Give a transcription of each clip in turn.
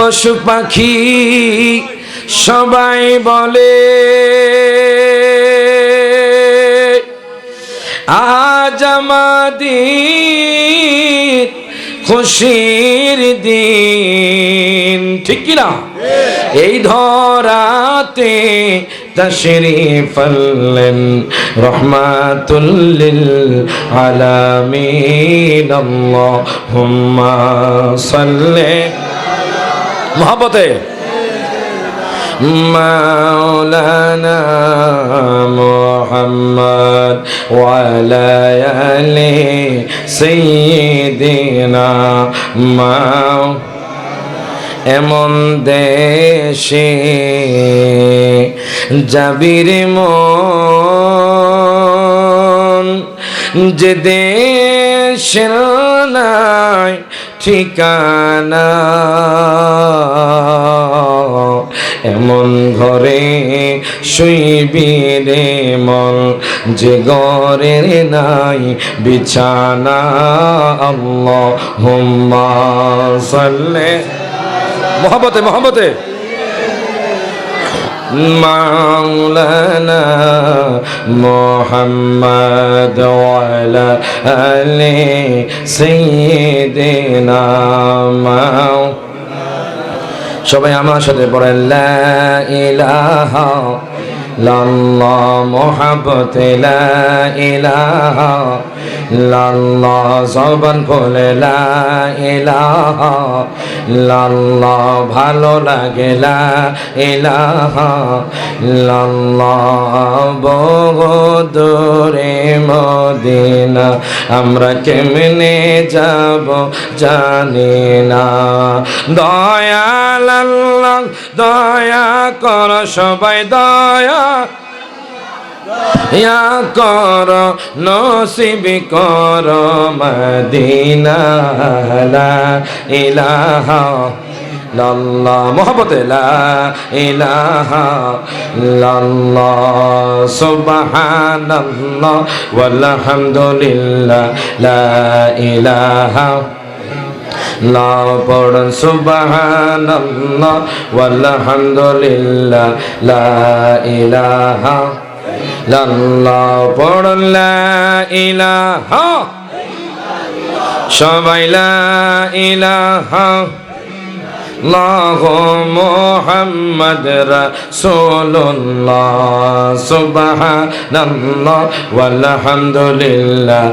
পশু পাখি সবাই বলে, আজ আমাদের খুশির দিন। ঠিক কিনা? এই ধরাতে তশরিফ আনলেন রহমাতুল্লিল আলামিন। আল্লাহুম্মা সাল্লি মোহাম্মতে مولانا محمد وعلى آل سيدنا مولانا এমন দেশে যাবির মন যে দেশের নাই ঠিকানা। এমন ঘরে শুইবি রে মন, যে ঘরে নাই বিছানা। আল্লাহ হুম্মা সাল্লে। মোহাম্মতে মোহাম্মতে মাওলানা মোহাম্মদ ওয়ালা আলি সাইয়্যিদিনা সবাই আমার সাথে পড়েন লা ইলাহা লাল্লাহ মোহাব্বত, লা ইলাহা লাল্লাহ, জবান খোলে, লা ইলাহা লাল্লাহ, ভালো লাগে ইলাহা লাল্লাহ বহু মদিনা, আমরা কেমনে যাব জানি না। দয়াল দয়া কর সবাই, দয়া ইয়া কর, নসিব কর, মদিনা লা ইলাহা লাল্লাহ মোহাম্মতে ইলাহা লাল্লাহ সুবহানাল্লাহ ওয়ালহামদুলিল্লাহ লা ইলাহা আল্লাহ পড়ুন সুবাহ ওয়ালহামদুলিল্লাহ পড়ুন লা সবাই লা ইলাহা الله محمد رسول الله سبحان الله والحمد لله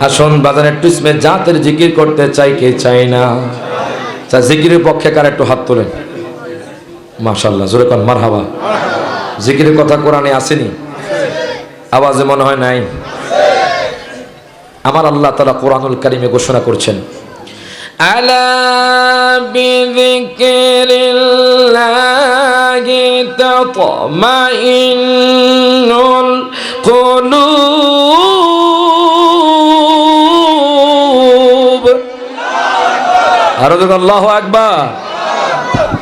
আসুন বাজারে একটু ইসমে জাতের জিকির করতে চাই, কে চাই না? তা জিকিরের পক্ষে কার একটু হাত তোলেন? মাশাল্লাহ জোরে কন, মারহাবা। জিকিরের কথা কোরআনে আসেনি? আওয়াজে মনে হয় নাই? আমার আল্লাহ তালা কোরআনুল কারিমে ঘোষণা করছেন, আলা যখন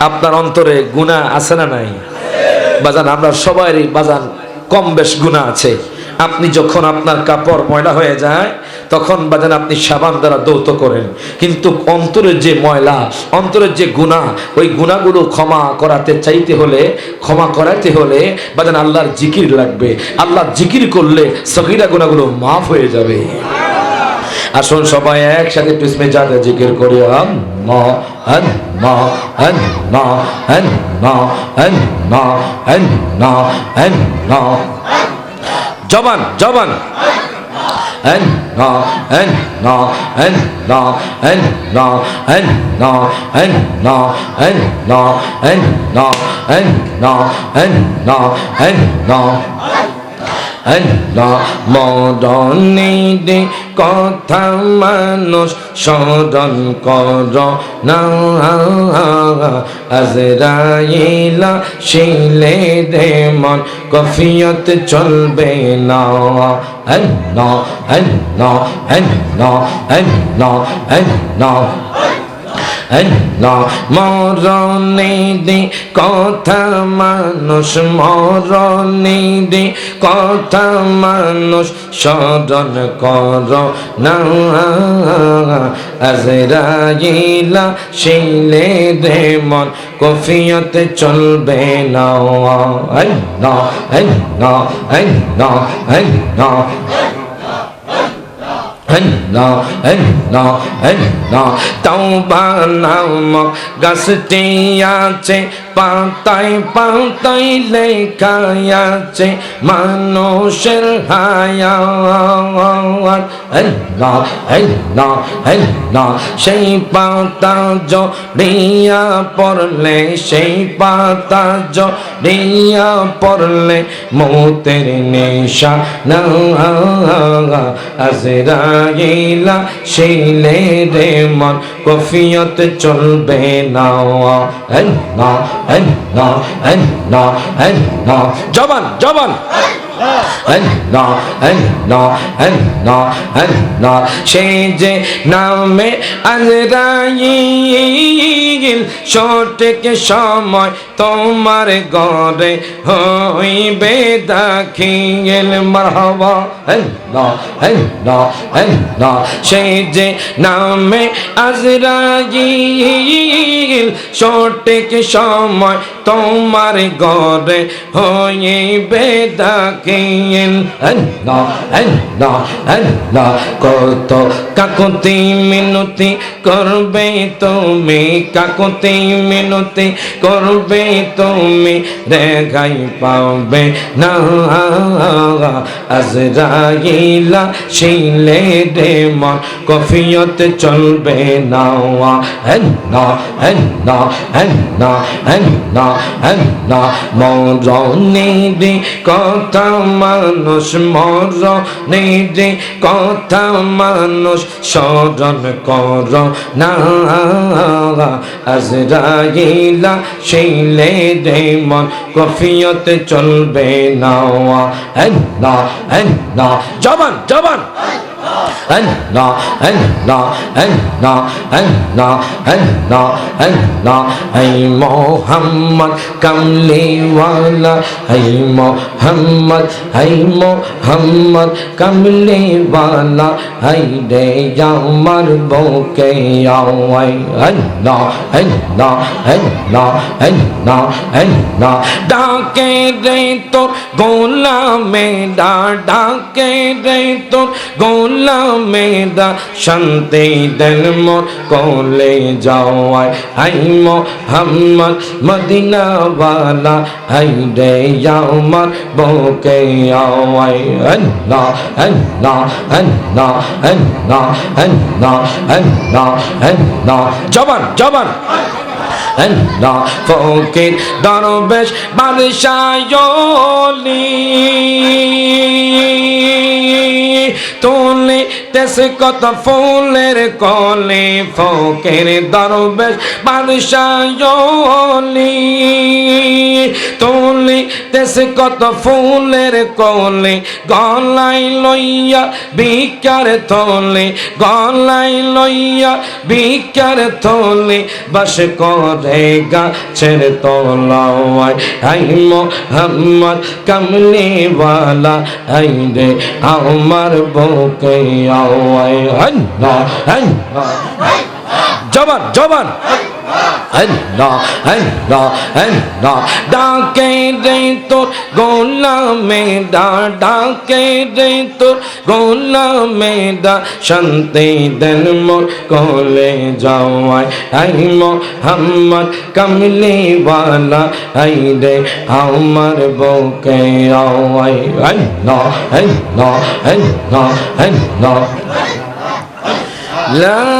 আপনার অন্তরে গুণা আছে না নাই? বাজান, আমরা সবারই বাজান কম বেশ গুণা আছে। আপনি যখন আপনার কাপড় ময়লা হয়ে যায়, তখন বাজান আপনি সাবান দ্বারা দৌত করেন। কিন্তু অন্তরের যে ময়লা, অন্তরের যে গুণা ওই গুণাগুলো ক্ষমা করাতে চাইতে হলে, ক্ষমা করাতে হলে বাজান আল্লাহর জিকির লাগবে। আল্লাহ জিকির করলে সকিরা গুণাগুলো মাফ হয়ে যাবে। আসুন সবাই একসাথে টুসমে যাতে জিকির করি আল্লাহ আল্লাহ আল্লাহ আল্লাহ আল্লাহ আল্লাহ আল্লাহ জবান জবান Allah, Allah, Allah, Allah, Allah, Allah, Allah, Allah, Allah, Allah, মরণে দে কথা মানুষ স্মরণ কর না। আজরাইলা শিলে দে মন, কফিয়ত চলবে না। হ্যাঁ না হ্যাঁ হ্যাঁ হ্যাঁ হ্যাঁ মরণে দে কথা মানুষ মরণে দে কথা মানুষ স্মরণ কর না। শিলে দে মন, কফিয়তে চলবে না। আল্লাহ আল্লাহ আল্লাহ আল্লাহ আল্লাহ আল্লাহ আল্লাহ তওবা নামক গাছটি আছে পাতায় পাতায় লেখা আছে মানুষের হায়াত আল্লাহ আল্লাহ আল্লাহ সেই পাতা জড়িয়া পড়লে সেই পাতা জড়িয়া পড়লে মৌতের নেশা না আজরাইলা শিলে রে মন, কফিয়ত চলবে না। আল্লাহ আল্লাহ আল্লাহ আল্লাহ জবান জবান। সেই যে নামে আজরাইল, সঠিক সময় তোমার গড়ে হইবে মারহাবা। আল্লাহ সেই যে নামে আজরাইল, সঠিক সময় তোমার গড়ে হইবে আল্লাহ কত কাকতি মিনতি করবে তুমি, কাকতি মিনতি করবে তুমি রেগাই পাবে না। আজরাইলা শিলে রে মন কফিয়ত চলবে না আল্লাহ আল্লাহ আল্লাহ আল্লাহ আল্লাহ মরণে রে কথা মানুষ মরণে রে কথা মানুষ স্মরণ কর না আজরাইলা শিলে রে মন কফিয়ত চলবে না আল্লাহ আল্লাহ জবান জবান আল্লাহ আল্লাহ আল্লাহ আল্লাহ আল্লাহ আল্লাহ এই মোহাম্মদ কামলিওয়ালা এই মোহাম্মদ এই মোহাম্মদ কামলিওয়ালা এই রে আমার বউকে আওয়াই আল্লাহ আল্লাহ আল্লাহ আল্লাহ আল্লাহ ডাকে রে তোর গোলামে ডাকে রে তোর গোলামেরা শান্তি দেন মোর কোলে যাওয়ায় আই মোহাম্মদ মদিনাওয়ালা আই রে আমার বউকে আওয়াই আল্লাহ আল্লাহ আল্লাহ আল্লাহ আল্লাহ আল্লাহ আল্লাহ জবান জবান আল্লাহ ফকির দরবেশ বাদশায়লি তোলে তেসে কত ফুলের কলে, ফকের দরবেশ বাদশায়লি তোলে তেসে কত ফুলের কলে গলাই লইয়া বিকার তোলে গলাই লইয়া বিকার তোলে বাস করে গাছের তলাওয়ায় হাই মোহাম্মদ কামলিওয়ালা হাই রে আমার বউকে আওয়ায় আল্লাহ আল্লাহ জবান জবান। ডাকে রে তোর গোলামে দা, ডাকে রে তোর গোলামে দা। শান্তি দেন মোর কোলে যাওয়ায়। আই মোহাম্মদ কামলি ওয়ালা আই রে আমার বউকে আওয়াই আল্লাহ আল্লাহ আল্লাহ আল্লাহ। লা